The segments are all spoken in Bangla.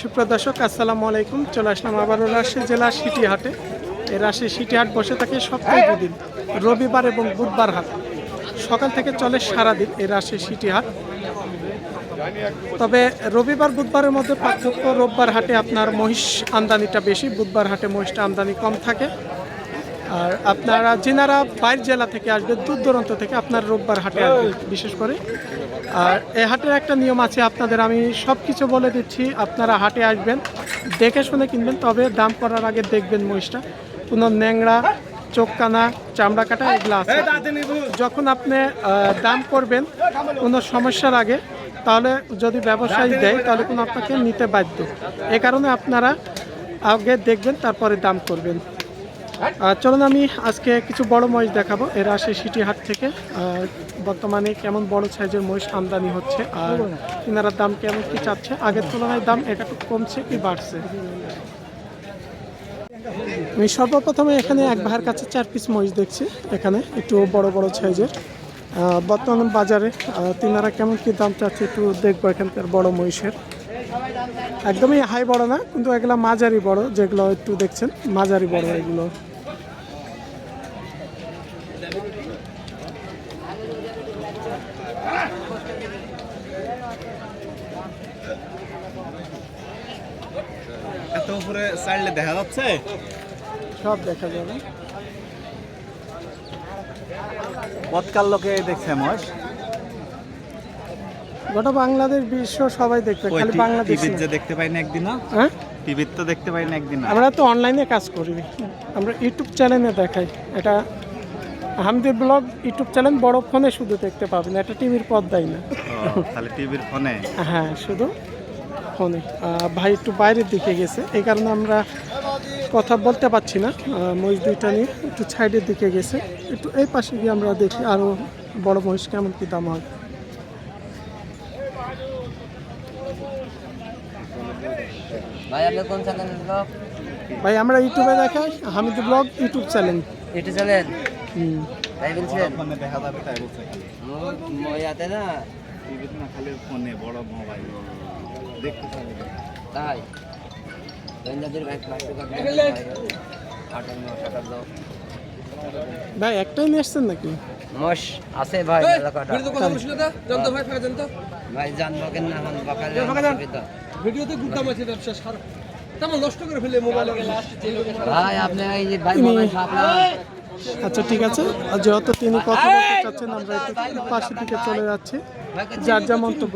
সুপ্রদর্শক আসসালামু আলাইকুম। চলে আসলাম আবারও রাজশাহী জেলা সিটিহাটে। এই রাজশাহী সিটি হাট বসে থাকে সপ্তাহে দুদিন, রবিবার এবং বুধবার হাট। সকাল থেকে চলে সারাদিন এই রাজশাহী সিটিহাট। তবে রবিবার, বুধবারের মধ্যে পার্থক্য, রোববার হাটে আপনার মহিষ আমদানিটা বেশি, বুধবার হাটে মহিষটা আমদানি কম থাকে। আর আপনারা, যেনারা বাইরের জেলা থেকে আসবে, দূর দূরান্ত থেকে আপনার রোববার হাটে আসবে, বিশেষ করে। আর এই হাটের একটা নিয়ম আছে, আপনাদের আমি সব কিছু বলে দিচ্ছি, আপনারা হাটে আসবেন, দেখে শুনে কিনবেন, তবে দাম করার আগে দেখবেন মহিষটা। কোনো ন্যাংরা চোখ কানা চামড়া কাটা এগুলো আছে। যখন আপনি দাম করবেন কোনো সমস্যার আগে, তাহলে যদি ব্যবসায়ী দেয়, তাহলে কোনো আপনাকে নিতে বাধ্য। এ কারণে আপনারা আগে দেখবেন, তারপরে দাম করবেন। চলুন আমি আজকে কিছু বড় মহিষ দেখাবো। এরা আসে সিটি হাট থেকে বর্তমানে কেমন বড় সাইজের মহিষ আমদানি হচ্ছে আর কিনারার দাম কেমন কি চাচ্ছে? আগের তুলনায় দাম এটা কমছে কি বাড়ছে? আমি সর্বপ্রথমে এখানে এক ভাইয়ের কাছে চার পিস মহিষ দেখছি, এখানে একটু বড় বড় সাইজের। বর্তমান বাজারে তিনারা কেমন কি দাম চাচ্ছে একটু দেখব এখানকার বড় মহিষের। একদমই হাই বড় না, কিন্তু এগুলো মাঝারি বড়, যেগুলো একটু দেখছেন, মাঝারি বড় এগুলো। এত উপরে দেখা যাচ্ছে? সব দেখা যাবে। পথকার লোকে দেখছে মশ। গোটা বাংলাদেশ বিশ্ব সবাই দেখবে খালি বাংলাদেশ। যে দেখতে পাই না একদিনও হ্যাঁ? টিভির তো দেখতে পাই না একদিন আমরা তো অনলাইনে কাজ করি। আমরা ইউটিউব চ্যানেলে দেখাই। এটা হামদি ব্লগ ইউটিউব চ্যানেল বড় ফোনে শুধু দেখতে পাবেন এটা টিভির পর্দাই না। তাহলে টিভির ফোনে হ্যাঁ শুধু ফোনে ভাই একটু বাইরের দিকে গেছে। এই কারণে আমরা কথা বলতে পারছি না। মহিষ দুইটা নিয়ে একটু সাইডের দিকে গেছে। একটু এই পাশে গিয়ে আমরা দেখি আরও বড় মহিষ কেমন কী দাম হয়। ভাই আপনি কোন চ্যানেল ব্লগ ভাই আমরা ইউটিউবে দেখাই হামিদ ব্লগ ইউটিউব চ্যানেল। এটি চ্যানেল? হুম। তাই বলছেন দেখা যাবে তাই বলছে। ইয়াতে না টিভিতে না খালি ফোনে বড় মোবাইল। দেখতে পাবে তাই? রঞ্জাদের ভাই টাকা ভাই একটাই নিয়ে আসছেন নাকি? মশ আছে ভাই এলাকাটা ভাই জানব কেন না হন বাকালে ভিডিওতে গুদাম আছে ব্যবসা সারা। তেমন নষ্ট করে ফেলে মোবাইল। ভাই আপনি এই ভাই মোবাইল সাপলা। আচ্ছা ঠিক আছে। আর যেহেতু তিনি কথা বলতে চাচ্ছেন, আমরা একটু পাশে দিকে চলে যাচ্ছি। যার যা মন্তব্য।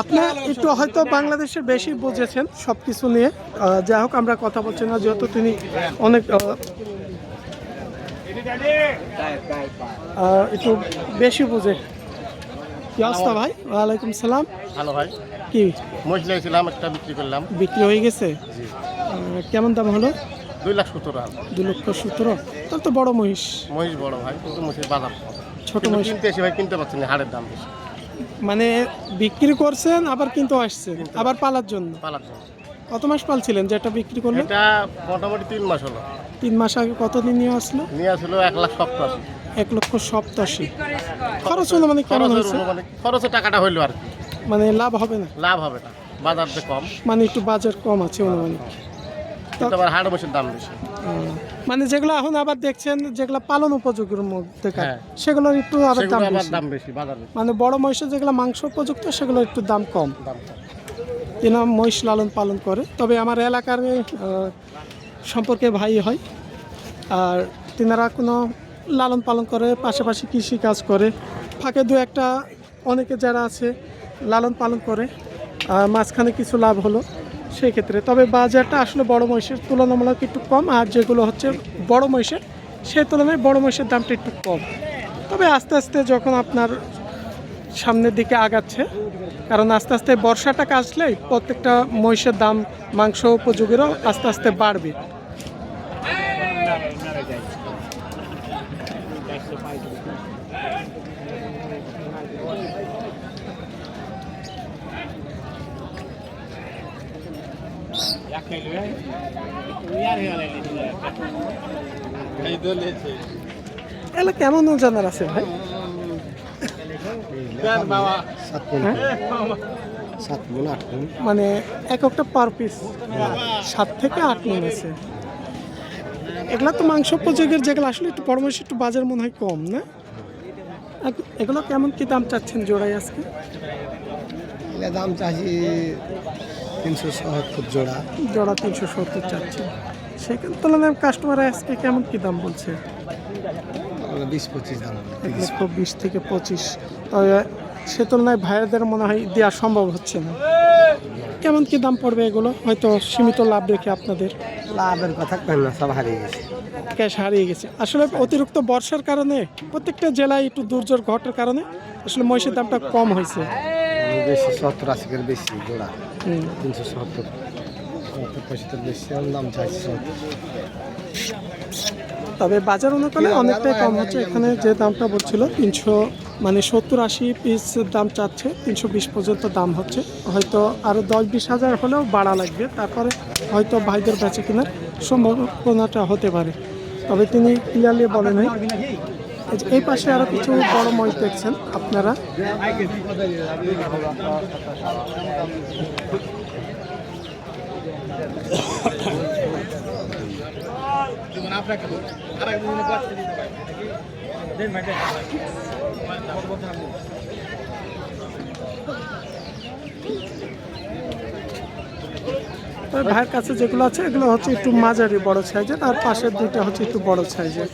আপনি একটু হয়তো বাংলাদেশের বেশি বুঝেছেন সব কিছু নিয়ে যাই হোক, আমরা কথা বলছি না, যেহেতু তিনি অনেক একটু বেশি বুঝে। কি অবস্থা ভাই? ওয়ালাইকুম সালাম। ভালো ভাই। কি? মহিষ নিয়েছিলাম একটা বিক্রি করলাম। বিক্রি হয়ে গেছে? কেমন দাম হলো? দুই লাখ সত্তর হাজার। দু লক্ষ সতেরো তাহলে তো বড় মহিষ। মহিষ বড় ভাই কিন্তু মহিষের বাজার। ছোট মহিষ। কিনতে এসে ভাই কিনতে পারছেন হাড়ের দাম বেশি। মানে বিক্রি করছেন আবার কিন্তু আসছেন। আবার পালার জন্য? পালার জন্য। কত মাস পালছিলেন যে যেটা বিক্রি করলেন? এটা মোটামুটি তিন মাস হলো। তিন মাস আগে কতদিন নিয়ে আসলো? নিয়ে আসলো এক লাখ সপ্তাশি। এক লক্ষ সপ্তাশি। খরচ হলো মানে কেমন হয়েছে? অনুমানিক খরচের টাকাটা হইল আর কি। মানে লাভ হবে না? লাভ হবে না। বাজার কম। মানে একটু বাজার কম আছে অনুমানিক। আবার হাড় মহিষের দাম বেশি। মানে যেগুলো এখন আবার দেখছেন যেগুলো পালন উপযোগীর মধ্যে হ্যাঁ। সেগুলোর একটু আবার দাম বেশি। দাম বেশি মানে বড় মহিষের যেগুলো মাংস উপযুক্ত সেগুলো একটু দাম কম। দাম মহিষ লালন পালন করে। তবে আমার এলাকার সম্পর্কে ভাই হয়। আর তিনারা কোনো লালন পালন করে, পাশাপাশি কৃষি কাজ করে। ফাঁকে দু একটা অনেকে যারা আছে, লালন পালন করে মাঝখানে কিছু লাভ হলো সেই ক্ষেত্রে তবে বাজারটা আসলে বড় মহিষের তুলনামূলক একটু কম, আর যেগুলো হচ্ছে বড় মহিষের সেই তুলনায় বড় মহিষের দামটা একটু কম। তবে আস্তে আস্তে যখন আপনার সামনের দিকে আগাচ্ছে, কারণ আস্তে আস্তে বর্ষাটা কাজলেই প্রত্যেকটা মহিষের দাম, মাংস উপযোগীরও আস্তে আস্তে বাড়বে। কেমন ওজনের আছে ভাই? মানে এক একটা পার পিস সাত থেকে আট মন আছে। এগুলা তো মাংস উপযোগের যেগুলো, আসলে একটু পরামর্শ, একটু বাজার মনে হয় কম, না? এগুলো কেমন কি দাম চাচ্ছেন জোড়াই আজকে? দাম চাচ্ছি তিনশো সত্তর জোড়া। জোড়া তিনশো সত্তর চাচ্ছেন সেখান তুলনায় কাস্টমার আজকে কেমন কি দাম বলছে? বিশ পঁচিশ দাম লক্ষ বিশ থেকে পঁচিশ। তবে সে তুলনায় ভাইয়াদের মনে হয় দেওয়া সম্ভব হচ্ছে না। কেমন কি দাম পড়বে এগুলো? হয়তো সীমিত লাভ রেখে আপনাদের। লাভের কথা কেন না সব হারিয়ে গেছে। ক্যাশ হারিয়ে গেছে। আসলে অতিরিক্ত বর্ষার কারণে প্রত্যেকটা জেলায় একটু দুর্যোগ ঘটার কারণে আসলে মহিষের দামটা কম হয়েছে। বেশি সত্তর আশি করে বেশি জোড়া। তিনশো সত্তর। সত্তর পঁচাত্তর বেশি এরকম দাম চাইছি সত্তর। তবে বাজার অনুকূলে অনেকটাই কম হচ্ছে। এখানে যে দামটা বলছিল তিনশো মানে সত্তর আশি পিস দাম চাচ্ছে তিনশো বিশ পর্যন্ত দাম হচ্ছে। হয়তো আরও দশ বিশ হাজার হলেও বাড়া লাগবে। তারপরে হয়তো ভাইদের বেচে কেনার সম্ভাবনাটা হতে পারে। তবে তিনি ক্লিয়ারলি বলেন এই পাশে আরও কিছু বড় মহিষ দেখছেন আপনারা? ভাইয়ের কাছে যেগুলো আছে, এগুলো হচ্ছে একটু মাঝারি বড় সাইজের, আর পাশের দুইটা হচ্ছে একটু বড় সাইজের।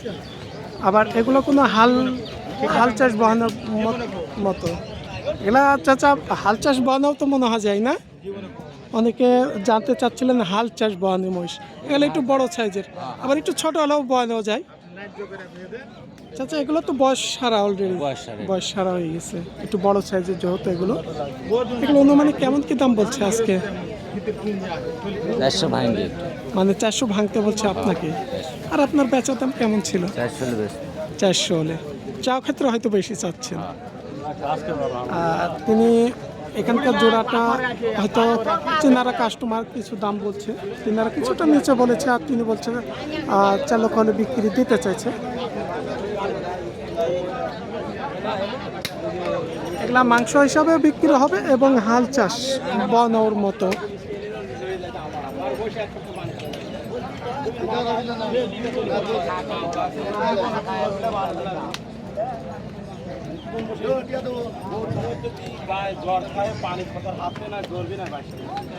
আবার এগুলো কোনো হাল হাল চাষ বহানোর মত- এগুলা চাচা, হাল চাষ বহানোও তো মনে হয় যায় না? অনেকে জানতে চাচ্ছিলেন হাল চাষ বহানি মহিষ। এগুলো একটু বড় সাইজের। আবার একটু ছোট হলেও বহানো যায়। চাচা এগুলো তো বয়স সারা অলরেডি বয়স সারা। হয়ে গেছে। একটু বড় সাইজের যেহেতু এগুলো। এগুলো অনুমানিক কেমন কি দাম বলছে আজকে? চারশো মানে চারশো ভাঙতে বলছে আপনাকে। আর আপনার বেচা দাম কেমন ছিল? চারশো চারশো হলে। চা ক্ষেত্রে হয়তো বেশি চাচ্ছেন। আর তিনি এখানকার জোড়াটা হয়তো তিনারা কাস্টমার কিছু দাম বলছে। তিনারা কিছুটা নিচে বলেছে আর তিনি বলছে আহ, চালক হলে বিক্রি দিতে চাইছে। এগুলা মাংস হিসাবে বিক্রি হবে এবং হাল চাষ বনওর মতো।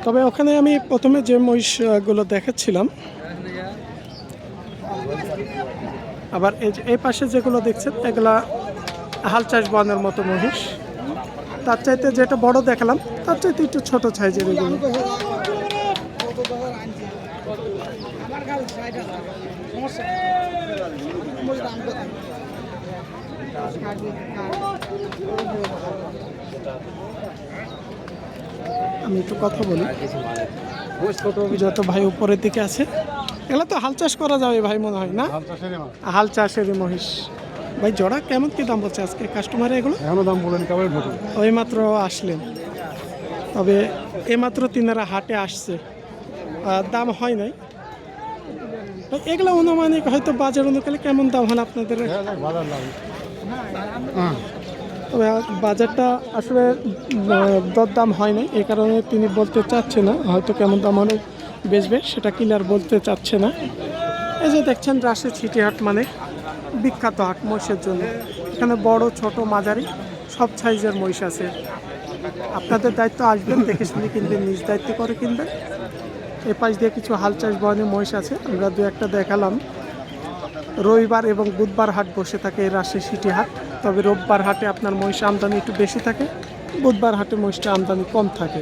তবে ওখানে আমি প্রথমে যে মহিষগুলো দেখাচ্ছিলাম, আবার এই পাশে যেগুলো দেখছেন, এগুলা হাল চাষ বনের মতো মহিষ। তার চাইতে যেটা বড় দেখালাম, তার চাইতে একটু ছোট সাইজের এগুলো। আমি একটু কথা বলি। যত ভাই উপরের দিকে আছে এগুলো তো হাল চাষ করা যাবে ভাই মনে হয় না? হাল চাষের মহিষ। ভাই জোড়া কেমন কি দাম বলছে আজকে? কাস্টমারে এগুলো? এখনও দাম বলেন কেমন ওই মাত্র আসলেন। তবে এমাত্র তিনারা হাটে আসছে। দাম হয় নাই। এগুলো অনুমানিক হয়তো বাজার অনুকালে কেমন দাম হলো আপনাদের? তবে বাজারটা আসলে দর দাম হয় নাই এই কারণে তিনি বলতে চাচ্ছে না, হয়তো কেমন দাম হলে বেচবে, সেটা কিলার বলতে চাচ্ছে না। এই যে দেখছেন, রাশি ছিটি হাট মানে বিখ্যাত হাট মহিষের জন্য। এখানে বড়, ছোট, মাঝারি, সব সাইজের মহিষ আছে। আপনাদের দায়িত্ব আসবেন, দেখে শুনে কিনবেন, নিজ দায়িত্ব করে কিনবেন। এ পাশ দিয়ে কিছু হাল চাষ বহনে মহিষ আছে, আমরা দু একটা দেখালাম। রবিবার এবং বুধবার হাট বসে থাকে রাজশাহী সিটি হাট। তবে রোববার হাটে আপনার মহিষ আমদানি একটু বেশি থাকে, বুধবার হাটে মহিষটা আমদানি কম থাকে।